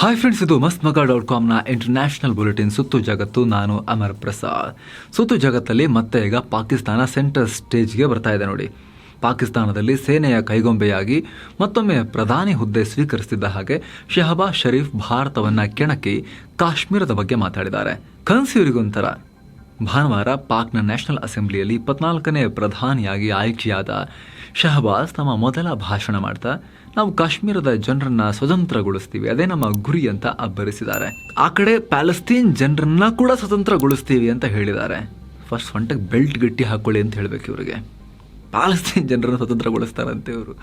Hi friends ಇದು ಮಸ್ತ್ ಮಗ ಡಾಟ್ ಕಾಮ್ನ ಇಂಟರ್ನ್ಯಾಷನಲ್ ಬುಲೆಟಿನ್ ಸುತ್ತು ಜಗತ್ತು, ನಾನು ಅಮರ್ ಪ್ರಸಾದ್. ಸುತ್ತು ಜಗತ್ತಲ್ಲಿ ಮತ್ತೆ ಈಗ ಪಾಕಿಸ್ತಾನ ಸೆಂಟರ್ ಸ್ಟೇಜ್ಗೆ ಬರ್ತಾ ಇದೆ ನೋಡಿ. ಪಾಕಿಸ್ತಾನದಲ್ಲಿ ಸೇನೆಯ ಕೈಗೊಂಬೆಯಾಗಿ ಮತ್ತೊಮ್ಮೆ ಪ್ರಧಾನಿ ಹುದ್ದೆ ಸ್ವೀಕರಿಸಿದ್ದ ಹಾಗೆ ಶೆಹಬಾಜ್ ಶರೀಫ್ ಭಾರತವನ್ನ ಕೆಣಕಿ ಕಾಶ್ಮೀರದ ಬಗ್ಗೆ ಮಾತಾಡಿದ್ದಾರೆ. ಕನ್ಸಿಯವರಿಗೊಂಥರ ಭಾನುವಾರ ಪಾಕ್ನ ನ್ಯಾಷನಲ್ ಅಸೆಂಬ್ಲಿಯಲ್ಲಿ ಇಪ್ಪತ್ನಾಲ್ಕನೇ ಪ್ರಧಾನಿಯಾಗಿ ಆಯ್ಕೆಯಾದ ಶಹಬಾಜ್ ತಮ್ಮ ಮೊದಲ ಭಾಷಣ ಮಾಡ್ತಾ, ನಾವು ಕಾಶ್ಮೀರದ ಜನರನ್ನ ಸ್ವತಂತ್ರಗೊಳಿಸ್ತೀವಿ, ಅದೇ ನಮ್ಮ ಗುರಿ ಅಂತ ಅಬ್ಬರಿಸಿದ್ದಾರೆ. ಆ ಕಡೆ ಪ್ಯಾಲೆಸ್ತೀನ್ ಜನರನ್ನ ಕೂಡ ಸ್ವತಂತ್ರಗೊಳಿಸ್ತೀವಿ ಅಂತ ಹೇಳಿದ್ದಾರೆ. ಫಸ್ಟ್ ಸೊಂಟಕ್ಕೆ ಬೆಲ್ಟ್ ಗಟ್ಟಿ ಹಾಕೊಳ್ಳಿ ಅಂತ ಹೇಳಬೇಕು ಇವರಿಗೆ. ಪ್ಯಾಲೆಸ್ತೀನ್ ಜನರನ್ನು ಸ್ವತಂತ್ರಗೊಳಿಸ್ತಾರಂತೆ ಇವರು.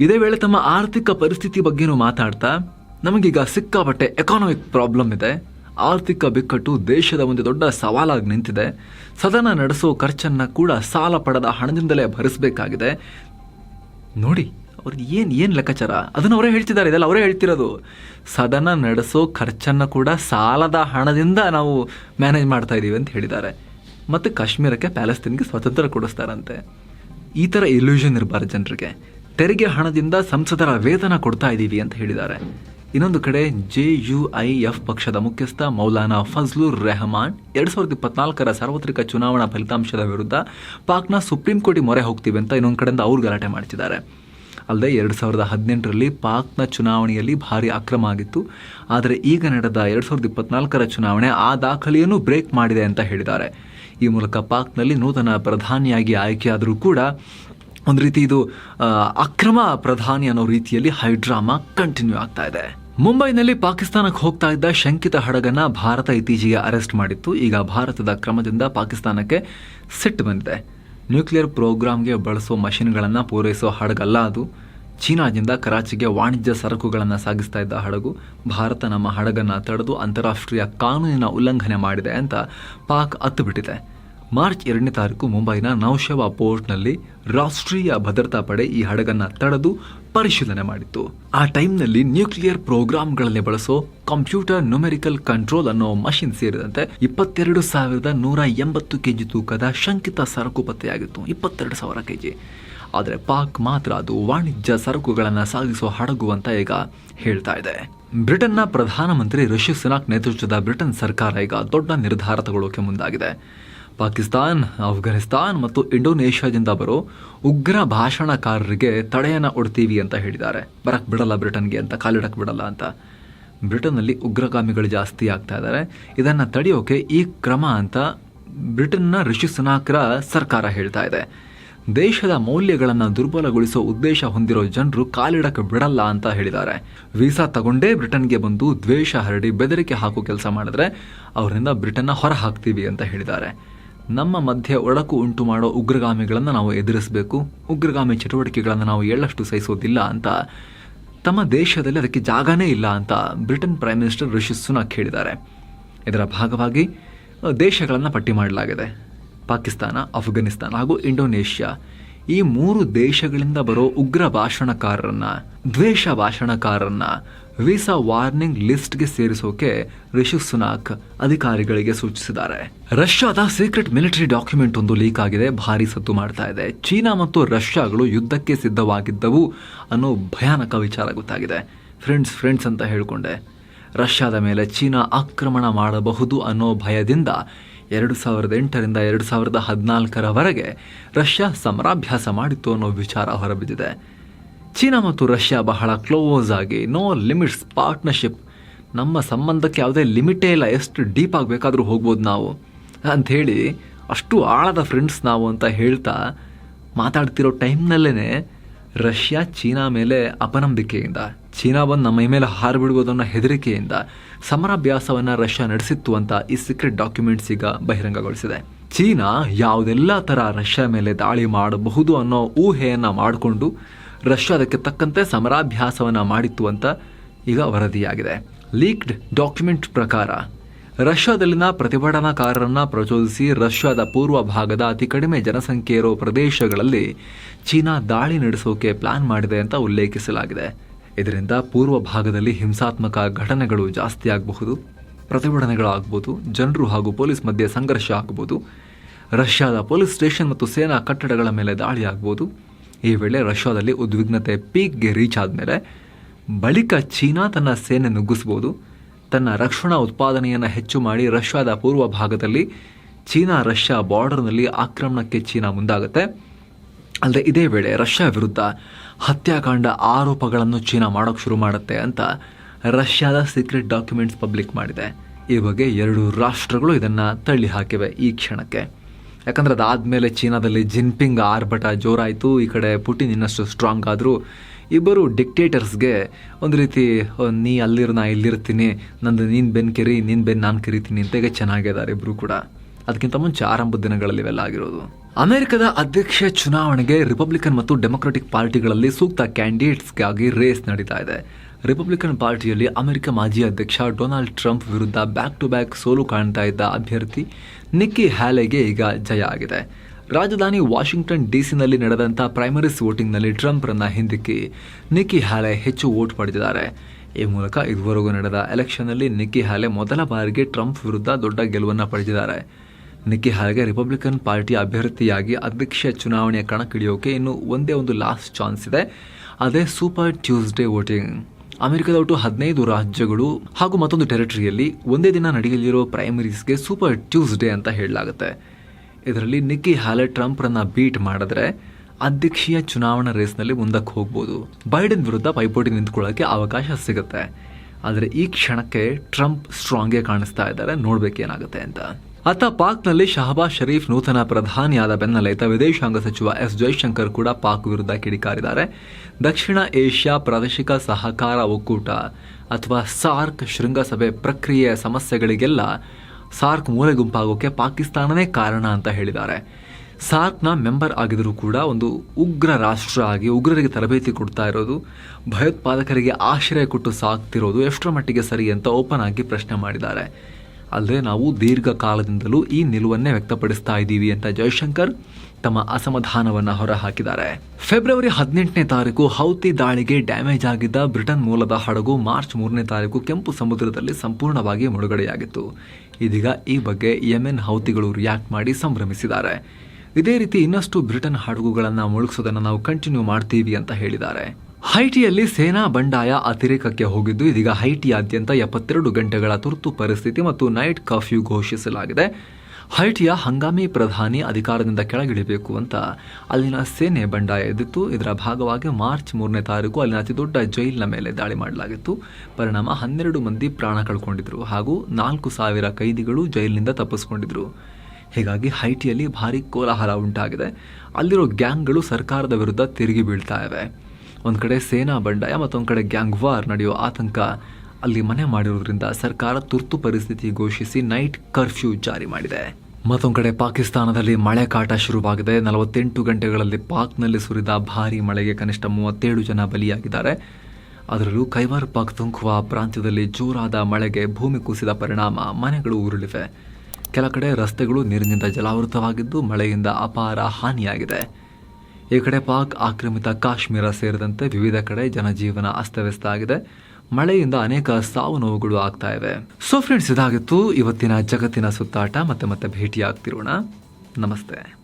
ಇದೇ ವೇಳೆ ತಮ್ಮ ಆರ್ಥಿಕ ಪರಿಸ್ಥಿತಿ ಬಗ್ಗೆನೂ ಮಾತಾಡ್ತಾ, ನಮಗೀಗ ಸಿಕ್ಕಾಪಟ್ಟೆ ಎಕಾನಮಿಕ್ ಪ್ರಾಬ್ಲಮ್ ಇದೆ. ಆರ್ಥಿಕ ಬಿಕ್ಕಟ್ಟು ದೇಶದ ಒಂದು ದೊಡ್ಡ ಸವಾಲಾಗಿ ನಿಂತಿದೆ. ಸದನ ನಡೆಸೋ ಖರ್ಚನ್ನ ಕೂಡ ಸಾಲ ಪಡೆದ ಹಣದಿಂದಲೇ ಭರಿಸಬೇಕಾಗಿದೆ. ನೋಡಿ ಅವ್ರದ್ದು ಏನು ಏನು ಲೆಕ್ಕಾಚಾರ? ಅದನ್ನು ಅವರೇ ಹೇಳ್ತಿದ್ದಾರೆ, ಇದೆಲ್ಲ ಅವರೇ ಹೇಳ್ತಿರೋದು. ಸದನ ನಡೆಸೋ ಖರ್ಚನ್ನು ಕೂಡ ಸಾಲದ ಹಣದಿಂದ ನಾವು ಮ್ಯಾನೇಜ್ ಮಾಡ್ತಾ ಇದ್ದೀವಿ ಅಂತ ಹೇಳಿದ್ದಾರೆ. ಮತ್ತು ಕಾಶ್ಮೀರಕ್ಕೆ ಪ್ಯಾಲೆಸ್ತೀನ್ಗೆ ಸ್ವತಂತ್ರ ಕೊಡಿಸ್ತಾರಂತೆ. ಈ ಥರ ಇಲ್ಯೂಷನ್ ಇರಬಾರ್ದು ಜನರಿಗೆ. ತೆರಿಗೆ ಹಣದಿಂದ ಸಂಸದರ ವೇತನ ಕೊಡ್ತಾ ಇದ್ದೀವಿ ಅಂತ ಹೇಳಿದ್ದಾರೆ. ಇನ್ನೊಂದು ಕಡೆ ಜೆ ಯು ಐ ಎಫ್ ಪಕ್ಷದ ಮುಖ್ಯಸ್ಥ ಮೌಲಾನಾ ಫಜ್ಲುರ್ ರೆಹಮಾನ್ ಎರಡ್ ಸಾವಿರದ ಇಪ್ಪತ್ನಾಲ್ಕರ ಸಾರ್ವತ್ರಿಕ ಚುನಾವಣಾ ಫಲಿತಾಂಶದ ವಿರುದ್ಧ ಪಾಕ್ನ ಸುಪ್ರೀಂ ಕೋರ್ಟಿಗೆ ಮೊರೆ ಹೋಗ್ತೀವಿ ಅಂತ ಇನ್ನೊಂದು ಕಡೆಯಿಂದ ಅವ್ರು ಗಲಾಟೆ ಮಾಡ್ತಿದ್ದಾರೆ. ಅಲ್ಲದೆ ಎರಡು ಸಾವಿರದ ಹದಿನೆಂಟರಲ್ಲಿ ಪಾಕ್ನ ಚುನಾವಣೆಯಲ್ಲಿ ಭಾರಿ ಅಕ್ರಮ ಆಗಿತ್ತು. ಆದರೆ ಈಗ ನಡೆದ ಎರಡು ಸಾವಿರದ ಇಪ್ಪತ್ನಾಲ್ಕರ ಚುನಾವಣೆ ಆ ದಾಖಲೆಯನ್ನು ಬ್ರೇಕ್ ಮಾಡಿದೆ ಅಂತ ಹೇಳಿದ್ದಾರೆ. ಈ ಮೂಲಕ ಪಾಕ್ನಲ್ಲಿ ನೂತನ ಪ್ರಧಾನಿಯಾಗಿ ಆಯ್ಕೆಯಾದರೂ ಕೂಡ ಒಂದು ರೀತಿ ಇದು ಅಕ್ರಮ ಪ್ರಧಾನಿ ಅನ್ನೋ ರೀತಿಯಲ್ಲಿ ಹೈಡ್ರಾಮಾ ಕಂಟಿನ್ಯೂ ಆಗ್ತಾ ಇದೆ. ಮುಂಬೈನಲ್ಲಿ ಪಾಕಿಸ್ತಾನಕ್ಕೆ ಹೋಗ್ತಾ ಇದ್ದ ಶಂಕಿತ ಹಡಗನ್ನ ಭಾರತ ಇತ್ತೀಚೆಗೆ ಅರೆಸ್ಟ್ ಮಾಡಿತ್ತು. ಈಗ ಭಾರತದ ಕ್ರಮದಿಂದ ಪಾಕಿಸ್ತಾನಕ್ಕೆ ಸಿಟ್ಟು ಬಂದಿದೆ. ನ್ಯೂಕ್ಲಿಯರ್ ಪ್ರೋಗ್ರಾಂಗೆ ಬಳಸೋ ಮಷಿನ್ಗಳನ್ನು ಪೂರೈಸೋ ಹಡಗಲ್ಲ ಅದು. ಚೀನಾದಿಂದ ಕರಾಚಿಗೆ ವಾಣಿಜ್ಯ ಸರಕುಗಳನ್ನು ಸಾಗಿಸ್ತಾ ಇದ್ದ ಹಡಗು ಭಾರತ ನಮ್ಮ ಹಡಗನ್ನು ತಡೆದು ಅಂತಾರಾಷ್ಟ್ರೀಯ ಕಾನೂನಿನ ಉಲ್ಲಂಘನೆ ಮಾಡಿದೆ ಅಂತ ಪಾಕ್ ಅತ್ತುಬಿಟ್ಟಿದೆ ಮಾರ್ಚ್ ಎರಡನೇ ತಾರೀಕು ಮುಂಬೈನ ನೌಶವ ಪೋರ್ಟ್ನಲ್ಲಿ ರಾಷ್ಟ್ರೀಯ ಭದ್ರತಾ ಪಡೆ ಈ ಹಡಗನ್ನ ತಡೆದು ಪರಿಶೀಲನೆ ಮಾಡಿತ್ತು. ಆ ಟೈಮ್ನಲ್ಲಿ ನ್ಯೂಕ್ಲಿಯರ್ ಪ್ರೋಗ್ರಾಂಗಳಲ್ಲಿ ಬಳಸೋ ಕಂಪ್ಯೂಟರ್ ನ್ಯೂಮೆರಿಕಲ್ ಕಂಟ್ರೋಲ್ ಅನ್ನೋ ಮಷಿನ್ ಸೇರಿದಂತೆ ಇಪ್ಪತ್ತೆರಡು ಸಾವಿರದ ನೂರ ಎಂಬತ್ತು ಕೆಜಿ ತೂಕದ ಶಂಕಿತ ಸರಕು ಪತ್ತೆಯಾಗಿತ್ತು, ಇಪ್ಪತ್ತೆರಡು ಸಾವಿರ ಕೆಜಿ. ಆದರೆ ಪಾಕ್ ಮಾತ್ರ ಅದು ವಾಣಿಜ್ಯ ಸರಕುಗಳನ್ನು ಸಾಗಿಸೋ ಹಡಗು ಅಂತ ಈಗ ಹೇಳ್ತಾ ಇದೆ. ಬ್ರಿಟನ್ನ ಪ್ರಧಾನಮಂತ್ರಿ ರಿಷಿ ಸುನಾಕ್ ನೇತೃತ್ವದ ಬ್ರಿಟನ್ ಸರ್ಕಾರ ಈಗ ದೊಡ್ಡ ನಿರ್ಧಾರ ತಗೊಳ್ಳೋಕೆ ಮುಂದಾಗಿದೆ. ಪಾಕಿಸ್ತಾನ್ ಅಫ್ಘಾನಿಸ್ತಾನ್ ಮತ್ತು ಇಂಡೋನೇಷ್ಯಾದಿಂದ ಬರೋ ಉಗ್ರ ಭಾಷಣಕಾರರಿಗೆ ತಡೆಯನ್ನು ಒಡ್ತೀವಿ ಅಂತ ಹೇಳಿದ್ದಾರೆ. ಬರಕ್ ಬಿಡಲ್ಲ ಬ್ರಿಟನ್ಗೆ ಅಂತ ಕಾಲಿಡಕ್ಕೆ ಬಿಡಲ್ಲ ಅಂತ. ಬ್ರಿಟನ್ನಲ್ಲಿ ಉಗ್ರಗಾಮಿಗಳು ಜಾಸ್ತಿ ಆಗ್ತಾ ಇದ್ದಾರೆ. ಇದನ್ನು ತಡೆಯೋಕೆ ಈ ಕ್ರಮ ಅಂತ ಬ್ರಿಟನ್ನ ಋಷಿ ಸುನಾಕ್ರ ಸರ್ಕಾರ ಹೇಳ್ತಾ ಇದೆ. ದೇಶದ ಮೌಲ್ಯಗಳನ್ನು ದುರ್ಬಲಗೊಳಿಸೋ ಉದ್ದೇಶ ಹೊಂದಿರೋ ಜನರು ಕಾಲಿಡಕ್ಕೆ ಬಿಡಲ್ಲ ಅಂತ ಹೇಳಿದ್ದಾರೆ. ವೀಸಾ ತಗೊಂಡೇ ಬ್ರಿಟನ್ಗೆ ಬಂದು ದ್ವೇಷ ಹರಡಿ ಬೆದರಿಕೆ ಹಾಕೋ ಕೆಲಸ ಮಾಡಿದ್ರೆ ಅವರಿಂದ ಬ್ರಿಟನ್ನ ಹೊರ ಹಾಕ್ತೀವಿ ಅಂತ ಹೇಳಿದ್ದಾರೆ. ನಮ್ಮ ಮಧ್ಯೆ ಒಡಕು ಉಂಟು ಮಾಡೋ ಉಗ್ರಗಾಮಿಗಳನ್ನು ನಾವು ಎದುರಿಸಬೇಕು. ಉಗ್ರಗಾಮಿ ಚಟುವಟಿಕೆಗಳನ್ನು ನಾವು ಎಳ್ಳಷ್ಟು ಸಹಿಸೋದಿಲ್ಲ ಅಂತ. ತಮ್ಮ ದೇಶದಲ್ಲಿ ಅದಕ್ಕೆ ಜಾಗನೇ ಇಲ್ಲ ಅಂತ Britain prime minister Rishi Sunak ಹೇಳಿದ್ದಾರೆ. ಇದರ ಭಾಗವಾಗಿ ದೇಶಗಳನ್ನು ಪಟ್ಟಿ ಮಾಡಲಾಗಿದೆ. ಪಾಕಿಸ್ತಾನ ಅಫ್ಘಾನಿಸ್ತಾನ ಹಾಗೂ ಇಂಡೋನೇಷ್ಯಾ. ಈ ಮೂರು ದೇಶಗಳಿಂದ ಬರೋ ಉಗ್ರ ಭಾಷಣಕಾರರನ್ನ, ದ್ವೇಷ ಭಾಷಣಕಾರರನ್ನ ವೀಸಾ ವಾರ್ನಿಂಗ್ ಲಿಸ್ಟ್ಗೆ ಸೇರಿಸೋಕೆ ರಿಷಿ ಸುನಾಕ್ ಅಧಿಕಾರಿಗಳಿಗೆ ಸೂಚಿಸಿದ್ದಾರೆ. ರಷ್ಯಾದ ಸೀಕ್ರೆಟ್ ಮಿಲಿಟರಿ ಡಾಕ್ಯುಮೆಂಟ್ ಒಂದು ಲೀಕ್ ಆಗಿದೆ. ಭಾರಿ ಸದ್ದು ಮಾಡ್ತಾ ಇದೆ. ಚೀನಾ ಮತ್ತು ರಷ್ಯಾಗಳು ಯುದ್ಧಕ್ಕೆ ಸಿದ್ಧವಾಗಿದ್ದವು ಅನ್ನೋ ಭಯಾನಕ ವಿಚಾರ ಗೊತ್ತಾಗಿದೆ. ಫ್ರೆಂಡ್ಸ್ ಫ್ರೆಂಡ್ಸ್ ಅಂತ ಹೇಳಿಕೊಂಡೆ. ರಷ್ಯಾದ ಮೇಲೆ ಚೀನಾ ಆಕ್ರಮಣ ಮಾಡಬಹುದು ಅನ್ನೋ ಭಯದಿಂದ ಎರಡು ಸಾವಿರದ ಎಂಟರಿಂದ ಎರಡು ಸಾವಿರದ ಹದಿನಾಲ್ಕರವರೆಗೆ ರಷ್ಯಾ ಸಮರಾಭ್ಯಾಸ ಮಾಡಿತ್ತು ಅನ್ನೋ ವಿಚಾರ ಹೊರಬಿದ್ದಿದೆ. ಚೀನಾ ಮತ್ತು ರಷ್ಯಾ ಬಹಳ ಕ್ಲೋಸ್ ಆಗಿ ನೋ ಲಿಮಿಟ್ಸ್ ಪಾರ್ಟ್ನರ್ಶಿಪ್ ನಮ್ಮ ಸಂಬಂಧಕ್ಕೆ ಯಾವುದೇ ಲಿಮಿಟೇ ಇಲ್ಲ, ಎಷ್ಟು ಡೀಪ್ ಆಗಬೇಕಾದ್ರೂ ಹೋಗ್ಬೋದು ನಾವು. ಅಂಥೇಳಿ ಅಷ್ಟು ಆಳದ ಫ್ರೆಂಡ್ಸ್ ನಾವು ಅಂತ ಹೇಳ್ತಾ ಮಾತಾಡ್ತಿರೋ ಟೈಮ್ನಲ್ಲೇ ರಷ್ಯಾ, ಚೀನಾ ಮೇಲೆ ಅಪನಂಬಿಕೆಯಿಂದ, ಚೀನಾ ಬಂದು ನಮ್ಮ ಮೇಲೆ ಹಾರು ಹೆದರಿಕೆಯಿಂದ ಸಮರಾಭ್ಯಾಸವನ್ನು ರಷ್ಯಾ ನಡೆಸಿತ್ತು ಅಂತ ಈ ಸೀಕ್ರೆಟ್ ಡಾಕ್ಯುಮೆಂಟ್ಸ್ ಈಗ ಬಹಿರಂಗಗೊಳಿಸಿದೆ. ಚೀನಾ ಯಾವುದೆಲ್ಲ ಥರ ರಷ್ಯಾ ಮೇಲೆ ದಾಳಿ ಮಾಡಬಹುದು ಅನ್ನೋ ಊಹೆಯನ್ನು ಮಾಡಿಕೊಂಡು ರಷ್ಯಾ ಅದಕ್ಕೆ ತಕ್ಕಂತೆ ಸಮರಾಭ್ಯಾಸವನ್ನು ಮಾಡಿತ್ತು ಅಂತ ಈಗ ವರದಿಯಾಗಿದೆ. ಲೀಕ್ಡ್ ಡಾಕ್ಯುಮೆಂಟ್ ಪ್ರಕಾರ, ರಷ್ಯಾದಲ್ಲಿನ ಪ್ರತಿಭಟನಾಕಾರರನ್ನು ಪ್ರಚೋದಿಸಿ ರಷ್ಯಾದ ಪೂರ್ವ ಭಾಗದ ಅತಿ ಕಡಿಮೆ ಜನಸಂಖ್ಯೆ ಇರೋ ಪ್ರದೇಶಗಳಲ್ಲಿ ಚೀನಾ ದಾಳಿ ನಡೆಸೋಕೆ ಪ್ಲಾನ್ ಮಾಡಿದೆ ಅಂತ ಉಲ್ಲೇಖಿಸಲಾಗಿದೆ. ಇದರಿಂದ ಪೂರ್ವ ಭಾಗದಲ್ಲಿ ಹಿಂಸಾತ್ಮಕ ಘಟನೆಗಳು ಜಾಸ್ತಿ ಆಗಬಹುದು ಪ್ರತಿಭಟನೆಗಳಾಗಬಹುದು ಜನರು ಹಾಗೂ ಪೊಲೀಸ್ ಮಧ್ಯೆ ಸಂಘರ್ಷ ಆಗಬಹುದು, ರಷ್ಯಾದ ಪೊಲೀಸ್ ಸ್ಟೇಷನ್ ಮತ್ತು ಸೇನಾ ಕಟ್ಟಡಗಳ ಮೇಲೆ ದಾಳಿ ಆಗ್ಬೋದು ಈ ವೇಳೆ ರಷ್ಯಾದಲ್ಲಿ ಉದ್ವಿಗ್ನತೆ ಪೀಕ್ಗೆ ರೀಚ್ ಆದಮೇಲೆ ಬಳಿಕ ಚೀನಾ ತನ್ನ ಸೇನೆ ನುಗ್ಗಿಸ್ಬೋದು. ತನ್ನ ರಕ್ಷಣಾ ಉತ್ಪಾದನೆಯನ್ನು ಹೆಚ್ಚು ಮಾಡಿ ರಷ್ಯಾದ ಪೂರ್ವ ಭಾಗದಲ್ಲಿ ಚೀನಾ ರಷ್ಯಾ ಬಾರ್ಡರ್ನಲ್ಲಿ ಆಕ್ರಮಣಕ್ಕೆ ಚೀನಾ ಮುಂದಾಗುತ್ತೆ. ಅಲ್ಲದೆ ಇದೇ ವೇಳೆ ರಷ್ಯಾ ವಿರುದ್ಧ ಹತ್ಯಾಕಾಂಡ ಆರೋಪಗಳನ್ನು ಚೀನಾ ಮಾಡೋಕ್ಕೆ ಶುರು ಮಾಡುತ್ತೆ ಅಂತ ರಷ್ಯಾದ ಸೀಕ್ರೆಟ್ ಡಾಕ್ಯುಮೆಂಟ್ಸ್ ಪಬ್ಲಿಕ್ ಮಾಡಿದೆ. ಈ ಬಗ್ಗೆ ಎರಡು ರಾಷ್ಟ್ರಗಳು ಇದನ್ನು ತಳ್ಳಿ ಹಾಕಿವೆ ಈ ಕ್ಷಣಕ್ಕೆ. ಯಾಕಂದ್ರೆ ಅದಾದಮೇಲೆ ಚೀನಾದಲ್ಲಿ ಜಿನ್ಪಿಂಗ್ ಆರ್ಭಟ ಜೋರಾಯಿತು, ಈ ಕಡೆ ಪುಟಿನ್ ಇನ್ನಷ್ಟು ಸ್ಟ್ರಾಂಗ್ ಆದರೂ. ಇಬ್ಬರು ಡಿಕ್ಟೇಟರ್ಸ್ಗೆ ಒಂದು ರೀತಿ ನೀ ಅಲ್ಲಿರು, ನಾ ಇಲ್ಲಿರ್ತೀನಿ. ನಂದು ನೀನು ಬೆನ್ ಕೆರಿ, ನೀನು ಬೆನ್ ನಾನು ಕೆರಿತೀನಿ ಅಂತ ಈಗ ಚೆನ್ನಾಗಿದ್ದಾರೆ ಇಬ್ಬರು ಕೂಡ. ಅದಕ್ಕಿಂತ ಮುಂಚೆ ಆರಂಭದ ದಿನಗಳಲ್ಲಿ ಇವೆಲ್ಲ ಆಗಿರೋದು. ಅಮೆರಿಕದ ಅಧ್ಯಕ್ಷ ಚುನಾವಣೆಗೆ ರಿಪಬ್ಲಿಕನ್ ಮತ್ತು ಡೆಮೊಕ್ರೆಟಿಕ್ ಪಾರ್ಟಿಗಳಲ್ಲಿ ಸೂಕ್ತ ಕ್ಯಾಂಡಿಡೇಟ್ಸ್ಗಾಗಿ ರೇಸ್ ನಡೀತಾ ಇದೆ. ರಿಪಬ್ಲಿಕನ್ ಪಾರ್ಟಿಯಲ್ಲಿ ಅಮೆರಿಕ ಮಾಜಿ ಅಧ್ಯಕ್ಷ ಡೊನಾಲ್ಡ್ ಟ್ರಂಪ್ ವಿರುದ್ಧ ಬ್ಯಾಕ್ ಟು ಬ್ಯಾಕ್ ಸೋಲು ಕಾಣ್ತಾ ಇದ್ದ ಅಭ್ಯರ್ಥಿ ನಿಕ್ಕಿ ಹ್ಯಾಲೆಗೆ ಈಗ ಜಯ ಆಗಿದೆ. ರಾಜಧಾನಿ ವಾಷಿಂಗ್ಟನ್ ಡಿಸಿನಲ್ಲಿ ನಡೆದಂಥ ಪ್ರೈಮರೀಸ್ ವೋಟಿಂಗ್ನಲ್ಲಿ ಟ್ರಂಪ್ರನ್ನ ಹಿಂದಿಕ್ಕಿ ನಿಕ್ಕಿ ಹ್ಯಾಲೆ ಹೆಚ್ಚು ವೋಟ್ ಪಡೆದಿದ್ದಾರೆ. ಈ ಮೂಲಕ ಇದುವರೆಗೂ ನಡೆದ ಎಲೆಕ್ಷನ್ನಲ್ಲಿ ನಿಕ್ಕಿ ಹ್ಯಾಲೆ ಮೊದಲ ಬಾರಿಗೆ ಟ್ರಂಪ್ ವಿರುದ್ಧ ದೊಡ್ಡ ಗೆಲುವನ್ನು ಪಡೆದಿದ್ದಾರೆ. ನಿಕ್ಕಿ ಹ್ಯಾಲೆಗೆ ರಿಪಬ್ಲಿಕನ್ ಪಾರ್ಟಿ ಅಭ್ಯರ್ಥಿಯಾಗಿ ಅಧ್ಯಕ್ಷ ಚುನಾವಣೆಯ ಕಣಕ್ಕಿಳಿಯೋಕೆ ಇನ್ನು ಒಂದೇ ಒಂದು ಲಾಸ್ಟ್ ಚಾನ್ಸ್ ಇದೆ. ಅದೇ ಸೂಪರ್ ಟ್ಯೂಸ್ಡೇ ವೋಟಿಂಗ್ ಅಮೆರಿಕದ ಒಟ್ಟು ಹದಿನೈದು ರಾಜ್ಯಗಳು ಹಾಗೂ ಮತ್ತೊಂದು ಟೆರಿಟರಿಯಲ್ಲಿ ಒಂದೇ ದಿನ ನಡೆಯಲಿರೋ ಪ್ರೈಮರೀಸ್ಗೆ ಸೂಪರ್ ಟ್ಯೂಸ್ಡೇ ಅಂತ ಹೇಳಲಾಗುತ್ತೆ. ಇದರಲ್ಲಿ ನಿಕ್ಕಿ ಹ್ಯಾಲೆ ಟ್ರಂಪ್ರನ್ನ ಬೀಟ್ ಮಾಡಿದ್ರೆ ಅಧ್ಯಕ್ಷೀಯ ಚುನಾವಣಾ ರೇಸ್ನಲ್ಲಿ ಮುಂದಕ್ಕೆ ಹೋಗ್ಬೋದು. ಬೈಡನ್ ವಿರುದ್ಧ ಪೈಪೋಟಿ ನಿಂತ್ಕೊಳ್ಳೋಕ್ಕೆ ಅವಕಾಶ ಸಿಗುತ್ತೆ. ಆದರೆ ಈ ಕ್ಷಣಕ್ಕೆ ಟ್ರಂಪ್ ಸ್ಟ್ರಾಂಗೇ ಕಾಣಿಸ್ತಾ ಇದ್ದಾರೆ. ನೋಡಬೇಕೇನಾಗುತ್ತೆ ಅಂತ. ಅತ್ತ ಪಾಕ್ನಲ್ಲಿ ಶಹಬಾಜ್ ಶರೀಫ್ ನೂತನ ಪ್ರಧಾನಿಯಾದ ಬೆನ್ನಲ್ಲೇ ವಿದೇಶಾಂಗ ಸಚಿವ ಎಸ್ ಜೈಶಂಕರ್ ಕೂಡ ಪಾಕ್ ವಿರುದ್ಧ ಕಿಡಿಕಾರಿದ್ದಾರೆ. ದಕ್ಷಿಣ ಏಷ್ಯಾ ಪ್ರಾದೇಶಿಕ ಸಹಕಾರ ಒಕ್ಕೂಟ ಅಥವಾ ಸಾರ್ಕ್ ಶೃಂಗಸಭೆ ಪ್ರಕ್ರಿಯೆಯ ಸಮಸ್ಯೆಗಳಿಗೆಲ್ಲ ಸಾರ್ಕ್ ಮೂಲೆ ಗುಂಪಾಗೋಕೆ ಪಾಕಿಸ್ತಾನನೇ ಕಾರಣ ಅಂತ ಹೇಳಿದ್ದಾರೆ. ಸಾರ್ಕ್ನ ಮೆಂಬರ್ ಆಗಿದ್ದರೂ ಕೂಡ ಒಂದು ಉಗ್ರ ರಾಷ್ಟ್ರ ಆಗಿ ಉಗ್ರರಿಗೆ ತರಬೇತಿ ಕೊಡ್ತಾ ಇರೋದು, ಭಯೋತ್ಪಾದಕರಿಗೆ ಆಶ್ರಯ ಕೊಟ್ಟು ಸಾಕ್ತಿರೋದು ಎಷ್ಟರ ಮಟ್ಟಿಗೆ ಸರಿ ಅಂತ ಓಪನ್ ಆಗಿ ಪ್ರಶ್ನೆ ಮಾಡಿದ್ದಾರೆ. ಅಲ್ಲದೆ ನಾವು ದೀರ್ಘಕಾಲದಿಂದಲೂ ಈ ನಿಲುವನ್ನೇ ವ್ಯಕ್ತಪಡಿಸ್ತಾ ಇದ್ದೀವಿ ಅಂತ ಜೈಶಂಕರ್ ತಮ್ಮ ಅಸಮಾಧಾನವನ್ನು ಹೊರಹಾಕಿದ್ದಾರೆ. ಫೆಬ್ರವರಿ ಹದಿನೆಂಟನೇ ತಾರೀಕು ಹೌತಿ ದಾಳಿಗೆ ಡ್ಯಾಮೇಜ್ ಆಗಿದ್ದ ಬ್ರಿಟನ್ ಮೂಲದ ಹಡಗು ಮಾರ್ಚ್ ಮೂರನೇ ತಾರೀಕು ಕೆಂಪು ಸಮುದ್ರದಲ್ಲಿ ಸಂಪೂರ್ಣವಾಗಿ ಮುಳುಗಡೆಯಾಗಿತ್ತು. ಇದೀಗ ಈ ಬಗ್ಗೆ ಯೆಮೆನ್ ಹೌತಿಗಳು ರಿಯಾಕ್ಟ್ ಮಾಡಿ ಸಂಭ್ರಮಿಸಿದ್ದಾರೆ. ಇದೇ ರೀತಿ ಇನ್ನಷ್ಟು ಬ್ರಿಟನ್ ಹಡಗುಗಳನ್ನು ಮುಳುಗಿಸೋದನ್ನು ನಾವು ಕಂಟಿನ್ಯೂ ಮಾಡ್ತೀವಿ ಅಂತ ಹೇಳಿದ್ದಾರೆ. ಹೈಟಿಯಲ್ಲಿ ಸೇನಾ ಬಂಡಾಯ ಅತಿರೇಕಕ್ಕೆ ಹೋಗಿದ್ದು, ಇದೀಗ ಹೈಟಿಯಾದ್ಯಂತ ಎಪ್ಪತ್ತೆರಡು ಗಂಟೆಗಳ ತುರ್ತು ಪರಿಸ್ಥಿತಿ ಮತ್ತು ನೈಟ್ ಕರ್ಫ್ಯೂ ಘೋಷಿಸಲಾಗಿದೆ. ಹೈಟಿಯ ಹಂಗಾಮಿ ಪ್ರಧಾನಿ ಅಧಿಕಾರದಿಂದ ಕೆಳಗಿಳಿಬೇಕು ಅಂತ ಅಲ್ಲಿನ ಸೇನೆ ಬಂಡಾಯ ಎದ್ದಿತ್ತು. ಇದರ ಭಾಗವಾಗಿ ಮಾರ್ಚ್ ಮೂರನೇ ತಾರೀಕು ಅಲ್ಲಿನ ಅತಿದೊಡ್ಡ ಜೈಲಿನ ಮೇಲೆ ದಾಳಿ ಮಾಡಲಾಗಿತ್ತು. ಪರಿಣಾಮ ಹನ್ನೆರಡು ಮಂದಿ ಪ್ರಾಣ ಕಳ್ಕೊಂಡಿದ್ರು ಹಾಗೂ ನಾಲ್ಕು ಸಾವಿರ ಕೈದಿಗಳು ಜೈಲಿನಿಂದ ತಪ್ಪಿಸ್ಕೊಂಡಿದ್ರು. ಹೀಗಾಗಿ ಹೈಟಿಯಲ್ಲಿ ಭಾರಿ ಕೋಲಾಹಲ ಉಂಟಾಗಿದೆ. ಅಲ್ಲಿರೋ ಗ್ಯಾಂಗ್ಗಳು ಸರ್ಕಾರದ ವಿರುದ್ಧ ತಿರುಗಿ ಬೀಳ್ತಾ ಇವೆ. ಒಂದು ಕಡೆ ಸೇನಾ ಬಂಡಾಯ, ಮತ್ತೊಂದು ಕಡೆ ಗ್ಯಾಂಗ್ ವಾರ್ ನಡೆಯೋ ಆತಂಕ ಅಲ್ಲಿ ಮನೆ ಮಾಡಿರೋದ್ರಿಂದ ಸರ್ಕಾರ ತುರ್ತು ಪರಿಸ್ಥಿತಿ ಘೋಷಿಸಿ ನೈಟ್ ಕರ್ಫ್ಯೂ ಜಾರಿ ಮಾಡಿದೆ. ಮತ್ತೊಂದು ಕಡೆ ಪಾಕಿಸ್ತಾನದಲ್ಲಿ ಮಳೆ ಕಾಟ ಶುರುವಾಗಿದೆ. ನಲವತ್ತೆಂಟು ಗಂಟೆಗಳಲ್ಲಿ ಪಾಕ್ನಲ್ಲಿ ಸುರಿದ ಭಾರೀ ಮಳೆಗೆ ಕನಿಷ್ಠ ಮೂವತ್ತೇಳು ಜನ ಬಲಿಯಾಗಿದ್ದಾರೆ. ಅದರಲ್ಲೂ ಕೈವರ್ ಪಖ್ತುಂಖ್ವಾ ಪ್ರಾಂತ್ಯದಲ್ಲಿ ಜೋರಾದ ಮಳೆಗೆ ಭೂಮಿ ಕುಸಿದ ಪರಿಣಾಮ ಮನೆಗಳು ಉರುಳಿವೆ. ಕೆಲ ಕಡೆ ರಸ್ತೆಗಳು ನೀರಿನಿಂದ ಜಲಾವೃತವಾಗಿದ್ದು ಮಳೆಯಿಂದ ಅಪಾರ ಹಾನಿಯಾಗಿದೆ. ಈ ಕಡೆ ಪಾಕ್ ಆಕ್ರಮಿತ ಕಾಶ್ಮೀರ ಸೇರಿದಂತೆ ವಿವಿಧ ಕಡೆ ಜನಜೀವನ ಅಸ್ತವ್ಯಸ್ತ ಆಗಿದೆ. ಮಳೆಯಿಂದ ಅನೇಕ ಸಾವು ನೋವುಗಳು ಆಗ್ತಾ ಇವೆ. ಸೊ ಫ್ರೆಂಡ್ಸ್ ಇದಾಗಿತ್ತು ಇವತ್ತಿನ ಜಗತ್ತಿನ ಸುತ್ತಾಟ. ಮತ್ತೆ ಮತ್ತೆ ಭೇಟಿಯಾಗ್ತಿರೋಣ. ನಮಸ್ತೆ.